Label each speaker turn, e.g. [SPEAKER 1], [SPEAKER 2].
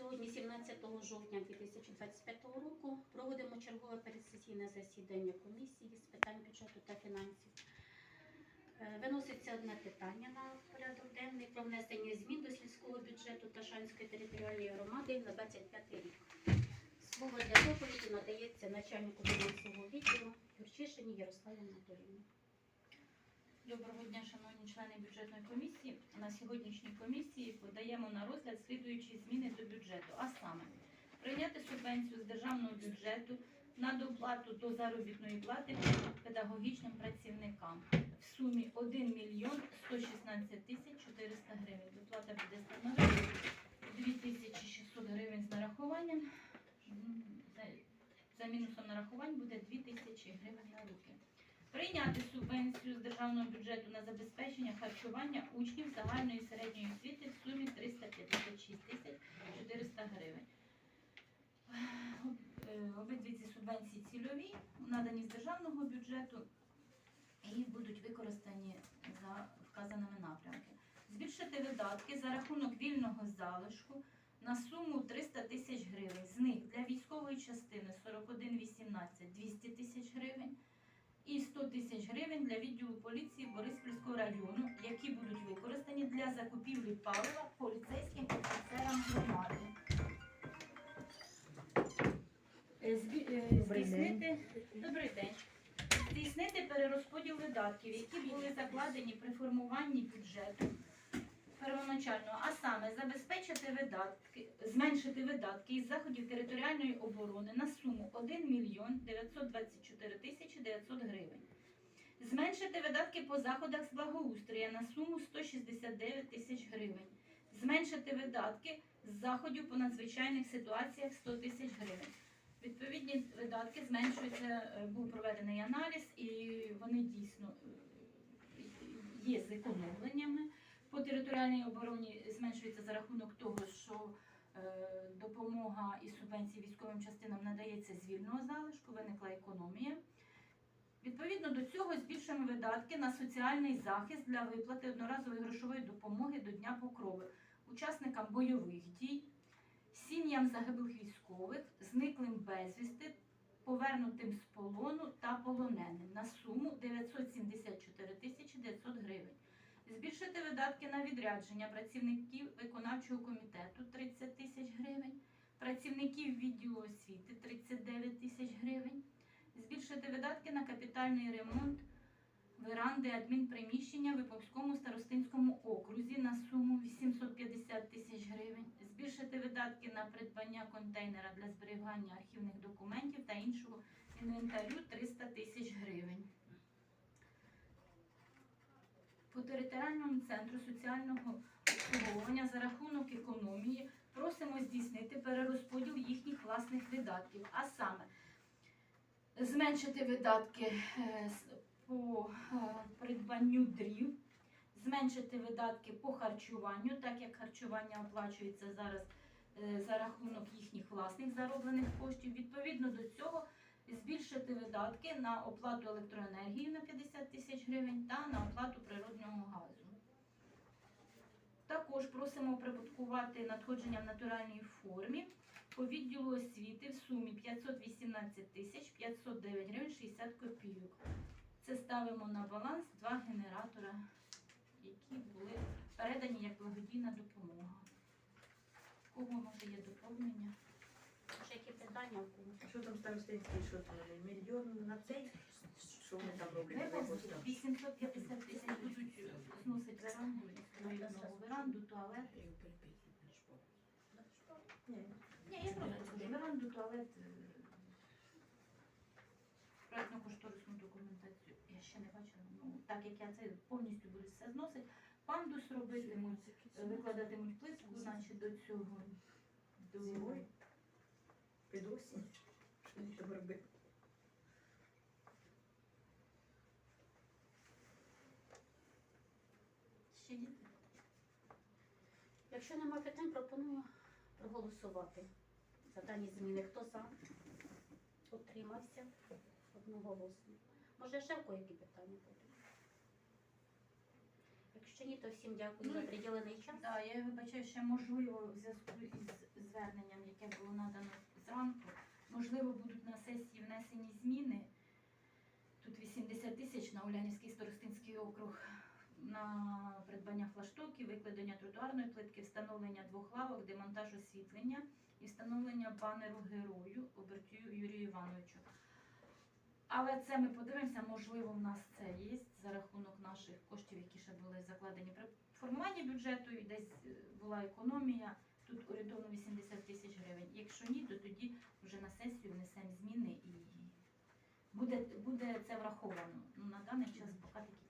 [SPEAKER 1] Сьогодні, 17 жовтня 2025 року, проводимо чергове передсесійне засідання комісії з питань бюджету та фінансів. Е, Виноситься одне питання на порядок денний про внесення змін до сільського бюджету Ташанської територіальної громади на 25 рік. Слово для доповіді надається начальнику фінансового відділу Юрчишині Ярославі Анатоліївні.
[SPEAKER 2] Доброго дня, шановні члени бюджетної комісії. На сьогоднішній комісії подаємо на розгляд слідуючі зміни бюджету, а саме прийняти субвенцію з державного бюджету на доплату до заробітної плати педагогічним працівникам в сумі 1 мільйон 116 тисяч 400 гривень. Доплата буде становити 2600 гривень з нарахуванням. За- мінусом нарахувань буде 2000 гривень на руки. Прийняти субвенцію з державного бюджету на забезпечення харчування учнів загальної середньої освіти в сумі 356 тисяч 400 гривень. Е, Обидві ці субвенції цільові, надані з державного бюджету і будуть використані за вказаними напрямками. Збільшити видатки за рахунок вільного залишку на суму 300 тисяч гривень. З них для військової частини 4118 200 тисяч гривень і 100 тисяч гривень для відділу поліції Бориспільського району, які будуть використані для закупівлі палива поліцейським офіцерам громади. Е, е, Здійснити добрий день. Здійснити перерозподіл видатків, які були закладені при формуванні бюджету первоначально, а саме забезпечити видатки, зменшити видатки із заходів територіальної оборони на суму 1 мільйон 924 тисячі 900 гривень. Зменшити видатки по заходах з благоустрія на суму 169 тисяч гривень. Зменшити видатки з заходів по надзвичайних ситуаціях 100 тисяч гривень. Відповідні видатки зменшуються, е, був проведений аналіз, і вони дійсно е, є зекономленнями. По територіальній обороні зменшується за рахунок того, що е, допомога і субвенції військовим частинам надається з вільного залишку, виникла економія. Відповідно до цього збільшуємо видатки на соціальний захист для виплати одноразової грошової допомоги до Дня Покрови учасникам бойових дій, сім'ям загиблих військових, зниклим безвісти, повернутим з полону та полоненим на суму 974 тисячі 900 гривень. Збільшити видатки на відрядження працівників виконавчого комітету 30 тисяч гривень, працівників відділу освіти 39 тисяч гривень, збільшити видатки на капітальний ремонт веранди адмінприміщення в Іповському старостинському окрузі на суму 850 тисяч гривень, збільшити видатки на придбання контейнера для зберігання архівних документів та іншого інвентарю 300 тисяч гривень. По територіальному центру соціального обслуговування за рахунок економії просимо здійснити перерозподіл їхніх власних видатків, а саме зменшити видатки е, по е, придбанню дрів, зменшити видатки по харчуванню, так як харчування оплачується зараз е, за рахунок їхніх власних зароблених коштів. Відповідно до цього збільшити видатки на оплату електроенергії на 50 тисяч гривень та на оплату природнього газу. Також просимо прибуткувати надходження в натуральній формі по відділу освіти в сумі 518 тисяч 509 гривень 60 копійок. Це ставимо на баланс два генератора, які були передані як благодійна допомога. В Кого може є доповнення?
[SPEAKER 1] Ще які питання?
[SPEAKER 3] Що там старостинський, що там? Мільйон на цей? Що вони там роблять?
[SPEAKER 2] Випуск 850 тисяч будуть зносити веранду, нову веранду, туалет.
[SPEAKER 3] Ні.
[SPEAKER 2] Я просто кажу, веранду, туалет. е, Проектно-кошторисну документацію я ще не бачила. Ну, так як я це повністю буду все зносити, пандус робитимуть, е, викладатимуть плитку, значить до цього. До...
[SPEAKER 3] Під осінь? Що там робити?
[SPEAKER 2] Ще є?
[SPEAKER 1] Якщо немає питань, пропоную проголосувати за дані зміни. Хто за? Утримався одноголосно. Може, ще в які питання будуть? Якщо ні, то всім дякую
[SPEAKER 2] Ну,
[SPEAKER 1] за приділений час.
[SPEAKER 2] Да, я вибачаю, ще можливо в зв'язку із зверненням, яке було можливо, будуть на сесії внесені зміни. Тут 80 тисяч на Улянівський старостинський округ на придбання флаштоків, викладення тротуарної плитки, встановлення двох лавок, демонтаж освітлення і встановлення банеру герою Обертію Юрію Івановичу. Але це ми подивимося, можливо, в нас це є за рахунок наших коштів, які ще були закладені при формуванні бюджету, і десь е, була економія. Тут орієнтовно 80 тисяч гривень. Якщо ні, то тоді вже на сесію внесемо зміни і буде, буде це враховано. Ну, на даний час поки такі